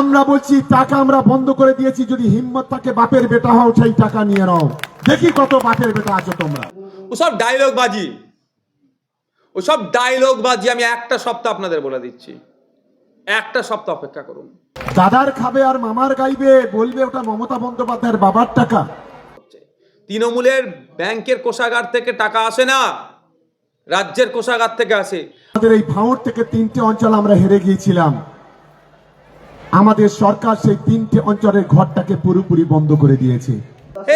আমরা বলছি টাকা আমরা বন্ধ করে দিয়েছি যদি হিম্মত থাকে বাপের বেটা হও সেই টাকা নিয়ে নাও। দেখি কত বাপের বেটা আছো তোমরা। ওসব ডায়লগ বাজি। ওসব ডায়লগ বাজি আমি একটা সপ্তাহ আপনাদের বলে দিচ্ছি। একটা সপ্তাহ অপেক্ষা করুন। দাদার খাবে আর মামার গাইবে বলবে ওটা মমতা বন্দ্যোপাধ্যায়ের বাবার টাকা। তৃণমূলের ব্যাংকের কোষাগার থেকে টাকা আসে না রাজ্যের কোষাগার থেকে আসে। আমাদের এই ভাঁড় থেকে তিনটে অঞ্চল আমরা হেরে গিয়েছিলাম। আমাদের সরকার সেই তিনটে অঞ্চলের ঘরটাকে পুরোপুরি বন্ধ করে দিয়েছে।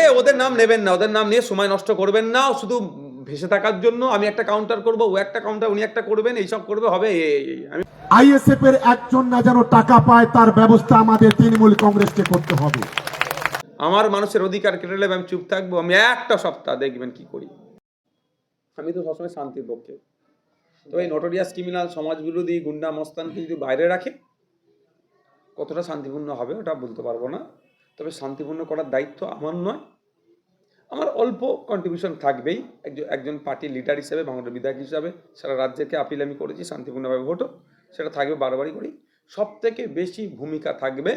এ ওদের নাম নেবেন না ওদের নাম নিয়ে সময় নষ্ট করবেন না শুধু ভেসে থাকার জন্য আমি একটা কাউন্টার করব ও একটা কাউন্টার উনি একটা করবেন এইসব করবে হবে। আমি আইএসএফ এর একজন না যেন টাকা পায় তার ব্যবস্থা আমাদের তৃণমূল কংগ্রেসকে করতে হবে। আমার মানুষের অধিকার কেটে নেবে আমি চুপ থাকব আমি একটা সপ্তাহ দেখবেন কি করি। আমি তো সবসময় শান্তির পক্ষে। তো এই নটোরিয়াস ক্রিমিনাল সমাজ বিরোধী গুন্ডা মস্তানকে যদি বাইরে রাখে কতটা শান্তিপূর্ণ হবে ওটা বলতে পারব না। তবে শান্তিপূর্ণ করার দায়িত্ব আমার নয়। আমার অল্প কন্ট্রিবিউশন থাকবেই। একজন একজন পার্টির লিডার হিসেবে বাংলার বিধায়ক হিসাবে সারা রাজ্যকে আপিল আমি করেছি শান্তিপূর্ণভাবে ভোটও। সেটা থাকবে বারবারই করি। সব থেকে বেশি ভূমিকা থাকবে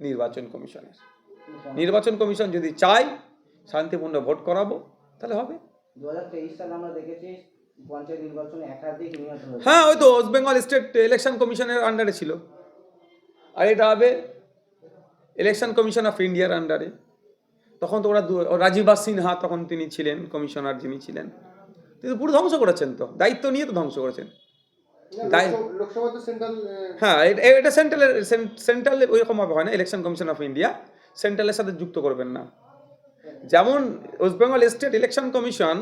নির্বাচন কমিশনের। নির্বাচন কমিশন যদি চায় শান্তিপূর্ণ ভোট করাবো তাহলে হবে। দু হাজার তেইশ সালে আমরা দেখেছি পঞ্চায়েত নির্বাচনে একাধিক হ্যাঁ ওই তো ওয়েস্ট বেঙ্গল স্টেট ইলেকশন কমিশনের আন্ডারে ছিল। আর এটা হবে ইলেকশন কমিশন অফ ইন্ডিয়ার আন্ডারে তখন তো ওরা রাজীবা সিনহা তখন তিনি ছিলেন কমিশনার যিনি ছিলেন। তিনি পুরো ধ্বংস করেছেন তো দায়িত্ব নিয়ে তো ধ্বংস করেছেন। সেন্ট্রাল হ্যাঁ এটা সেন্ট্রালের সেন্ট্রালের ওইরকম ভাবে হয় না? ইলেকশন কমিশন অফ ইন্ডিয়া সেন্ট্রালের সাথে যুক্ত করবেন না। যেমন West Bengal state election commission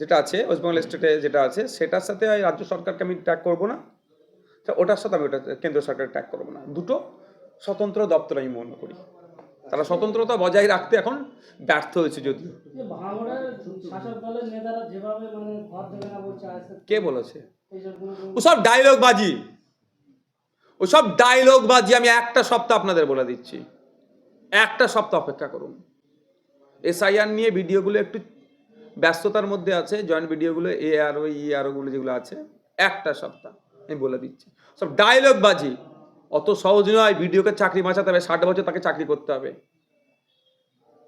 যেটা আছে ওয়েস্ট বেঙ্গল স্টেটে যেটা আছে সেটার সাথে রাজ্য সরকারকে আমি ট্র্যাক করব না। ওটার সাথে আমি ওটা কেন্দ্র সরকার ট্র্যাক করব না। দুটো স্বতন্ত্র দপ্তর আমি মনে করি। তারা স্বতন্ত্রতা বজায় রাখতে এখন ব্যর্থ হয়েছে যদিও। মানে কে। বলেছে? ওসব ডায়লগ বাজি ওসব ডায়লগ বাজি আমি একটা সপ্তাহ আপনাদের বলে দিচ্ছি। একটা সপ্তাহ অপেক্ষা করুন। এসআইআর নিয়ে ভিডিওগুলো একটু ব্যস্ততার মধ্যে আছে জয়েন্ট ভিডিওগুলো এ আর ওই ই আর ওগুলো যেগুলো আছে একটা সপ্তাহ। আমি বলে দিচ্ছি। সব ডায়লগ বাজি। অত সহজ নয় ভিডিওকে চাকরি বাঁচাতে হবে ষাট বছর তাকে চাকরি করতে হবে।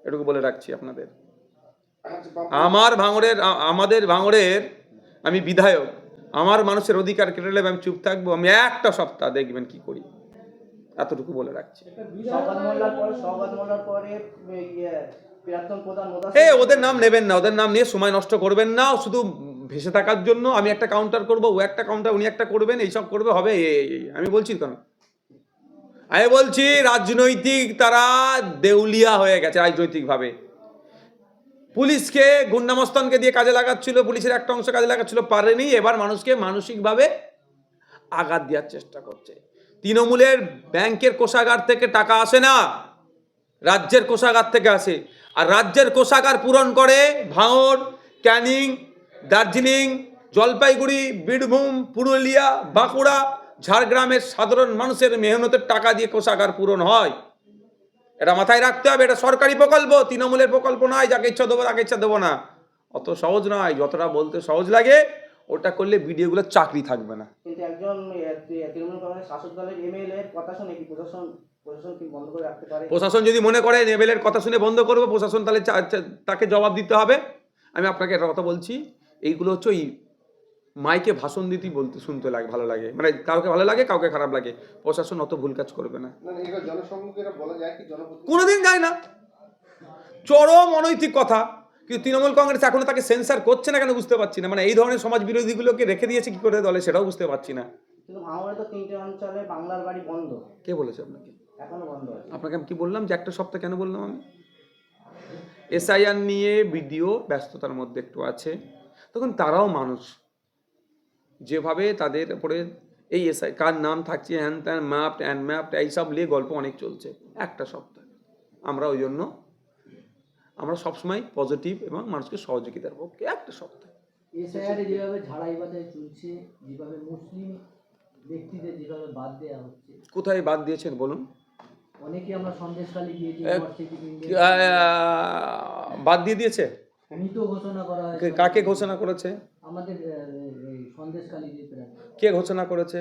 এটুকু বলে রাখছি আপনাদের। আমার ভাঙড়ের আমাদের ভাঙড়ের আমি বিধায়ক। আমার মানুষের অধিকার কেটে নেবে আমি চুপ থাকব আমি একটা সপ্তাহ দেখবেন কি করি। এতটুকু বলে রাখছি। ইয়ে, ওদের নাম নেবেন না ওদের নাম নিয়ে সময় নষ্ট করবেন না শুধু ভেসে থাকার জন্য আমি একটা কাউন্টার করব, ও একটা কাউন্টার উনি একটা করবেন, এইসব করবে, হবে। আমি বলছি কেন আমি বলছি রাজনৈতিক তারা দেউলিয়া হয়ে গেছে রাজনৈতিকভাবে পুলিশকে গুন্ডামস্তানকে দিয়ে কাজে লাগাচ্ছিল, পুলিশের একটা অংশ কাজে লাগাচ্ছিল, পারেনি, এবার মানুষকে মানসিকভাবে আঘাত দেওয়ার চেষ্টা করছে তৃণমূলের ব্যাংকের কোষাগার থেকে টাকা আসে না, রাজ্যের কোষাগার থেকে আসে, আর রাজ্যের কোষাগার পূরণ করে ভাঙড়, ক্যানিং দার্জিলিং জলপাইগুড়ি বীরভূম পুরুলিয়া বাঁকুড়া ঝাড়গ্রামের সাধারণ মানুষের মেহনতের টাকা দিয়ে কোষাগার পূরণ হয়। এটা মাথায় রাখতে হবে এটা সরকারি প্রকল্প তৃণমূলের প্রকল্প নয় যাকে ইচ্ছা দেবো তাকে ইচ্ছা দেবো না। অত সহজ নয় যতটা বলতে সহজ লাগে ওটা করলে ভিডিওগুলো চাকরি থাকবে না। কিন্তু একজন তৃণমূল কংগ্রেস শাসক দলের এমএলএ কথা শুনে কি প্রশাসন প্রশাসন যদি মনে করে নেবেলের কথা শুনে বন্ধ করব প্রশাসন তাহলে তাকে জবাব দিতে হবে। আমি আপনাকে একটা কথা বলছি এইগুলো হচ্ছে ওই মাইকে ভাষণ দিতেই বলতে শুনতে লাগে ভালো লাগে। মানে কাউকে ভালো লাগে কাউকে খারাপ লাগে। প্রশাসন অত ভুল কাজ করবে না। কোনোদিন যায় না। চরম অনৈতিক কথা। কিন্তু তৃণমূল কংগ্রেস এখনও তাকে সেন্সার করছে না কেন বুঝতে পারছি না। মানে এই ধরনের সমাজ বিরোধীগুলোকে রেখে দিয়েছে কি করে দলে সেটাও বুঝতে পারছি না। কিন্তু ভাঙড়ে তো তিনটে অঞ্চলে বাংলার বাড়ি বন্ধ। কে বলেছে আপনাকে? এখনও বন্ধ আছে। আপনাকে আমি কি বললাম যে একটা সপ্তাহ কেন বললাম আমি? এসআইআর নিয়ে ভিডিও ব্যস্ততার মধ্যে একটু আছে। তখন তারাও মানুষ। যেভাবে তাদের উপরে এই এসআই কার নাম থাকছে হ্যান ত্যান ম্যাপ ট্যান ম্যাপ এইসব নিয়ে গল্প অনেক চলছে একটা সপ্তাহ। আমরা ওই জন্য আমরা সবসময় পজিটিভ এবং মানুষকে সহযোগিতার পক্ষে একটা সপ্তাহ। এসআইআর যেভাবে চলছে যেভাবে মুসলিম ব্যক্তিদের যেভাবে বাদ দেওয়া হচ্ছে। কোথায় বাদ দিয়েছেন বলুন? অনেকে আমরা সন্দেশখালি গিয়েছি বাদ দিয়ে দিয়েছে? মৃত ঘোষণা করা হয়েছে। কাকে ঘোষণা করেছে? আমাদের আহ, যে কে ঘোষণা করেছে?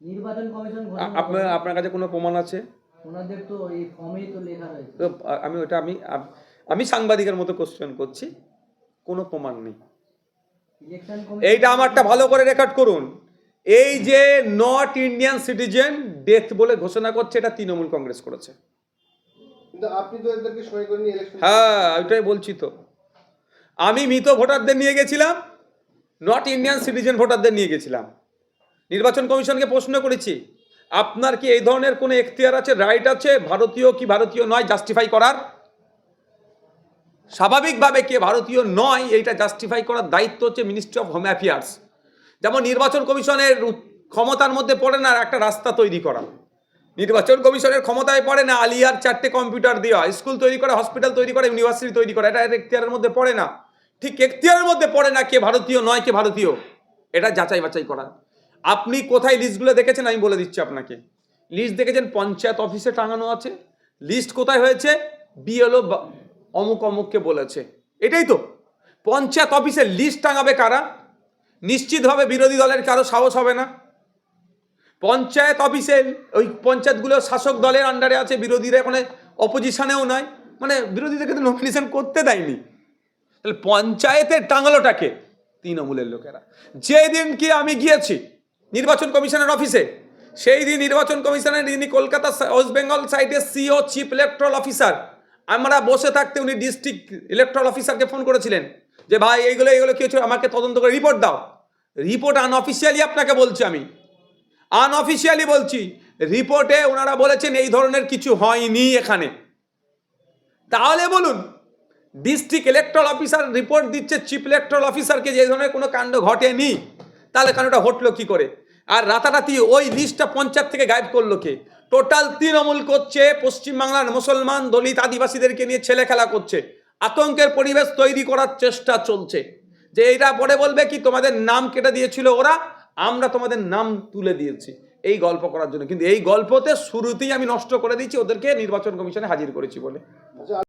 নির্বাচন কমিশন আপনার আপনার কাছে কোনো প্রমাণ আছে? ওনাদের তো এই ফর্মেই তো লেখা রয়েছে। তো আমি ওটা আমি আমি সাংবাদিকের মতো কোশ্চেন করছি। কোনো প্রমাণ নেই। ইলেকশন এইটা আমারটা ভালো করে রেকর্ড করুন। এই যে নট ইন্ডিয়ান সিটিজেন ডেথ বলে ঘোষণা করছে এটা তৃণমূল কংগ্রেস করেছে। হ্যাঁ ওইটাই বলছি তো। আমি মৃত ভোটারদের নিয়ে গেছিলাম নট ইন্ডিয়ান সিটিজেন ভোটারদের নিয়ে গেছিলাম। নির্বাচন কমিশনকে প্রশ্ন করেছি, আপনার কি এই ধরনের কোনো এখতিয়ার আছে রাইট আছে, ভারতীয় কি ভারতীয় নয় জাস্টিফাই করার? স্বাভাবিকভাবে কে ভারতীয় নয়, এইটা জাস্টিফাই করার দায়িত্ব হচ্ছে মিনিস্ট্রি অফ হোম অ্যাফেয়ার্স যেমন নির্বাচন কমিশনের ক্ষমতার মধ্যে পড়ে না একটা রাস্তা তৈরি করা। নির্বাচন কমিশনের ক্ষমতায় পড়ে না, আলিয়ার চারটে কম্পিউটার দেওয়া, স্কুল তৈরি করা হসপিটাল তৈরি করা ইউনিভার্সিটি তৈরি করা, এটা এখতিয়ারের মধ্যে পড়ে না। ঠিক এখতিয়ারের মধ্যে পড়ে না কে ভারতীয় নয় কে ভারতীয়। এটা যাচাই বাছাই করা। আপনি কোথায় লিস্টগুলো দেখেছেন আমি বলে দিচ্ছি আপনাকে। লিস্ট দেখেছেন, পঞ্চায়েত অফিসে টাঙানো আছে। লিস্ট কোথায় হয়েছে? বিএলও অমুক অমুককে বলেছে। এটাই তো। পঞ্চায়েত অফিসে লিস্ট টাঙাবে কারা? নিশ্চিতভাবে বিরোধী দলের কারও সাহস হবে না। পঞ্চায়েত অফিসে ওই পঞ্চায়েতগুলো শাসক দলের আন্ডারে আছে, বিরোধীরা এখানে অপোজিশনেও নয়। মানে বিরোধীদেরকে তো নমিনেশন করতে দেয়নি। তাহলে পঞ্চায়েতের টাঙালোটাকে তৃণমূলের লোকেরা। যেদিন কি আমি গিয়েছি নির্বাচন কমিশনের অফিসে, সেই দিন নির্বাচন কমিশনের যিনি কলকাতা ওয়েস্ট বেঙ্গল সাইডের সিও, চিফ ইলেকট্রাল অফিসার, আমরা বসে থাকতে উনি ডিস্ট্রিক্ট ইলেকট্রাল অফিসারকে ফোন করেছিলেন যে, ভাই, এইগুলো এইগুলো কি হচ্ছে? আমাকে তদন্ত করে রিপোর্ট দাও। রিপোর্ট আনঅফিসিয়ালি আপনাকে বলছি আমি। আনঅফিসিয়ালি বলছি, রিপোর্টে ওনারা বলেছেন এই ধরনের কিছু হয়নি এখানে। তাহলে বলুন ডিস্ট্রিক্ট ইলেকট্রাল অফিসার রিপোর্ট দিচ্ছে চিফ ইলেকট্রাল অফিসারকে যে ধরনের কোনো কাণ্ড ঘটেনি, তাহলে কাণ্ডটা ঘটলো কি করে? আর রাতারাতি ওই লিস্টটা পঞ্চায়েত থেকে গায়েব করল কে? টোটাল তৃণমূল করছে, পশ্চিমবাংলার মুসলমান দলিত আদিবাসীদেরকে নিয়ে ছেলে খেলা করছে, আতঙ্কের পরিবেশ তৈরি করার চেষ্টা চলছে। যে এটা পরে বলবে কি, তোমাদের নাম কেটে দিয়েছিল ওরা, আমরা তোমাদের নাম তুলে দিয়েছি। এই গল্প করার জন্য। কিন্তু এই গল্পতে শুরুতেই আমি নষ্ট করে দিয়েছি, ওদেরকে নির্বাচন কমিশনে হাজির করেছি বলে।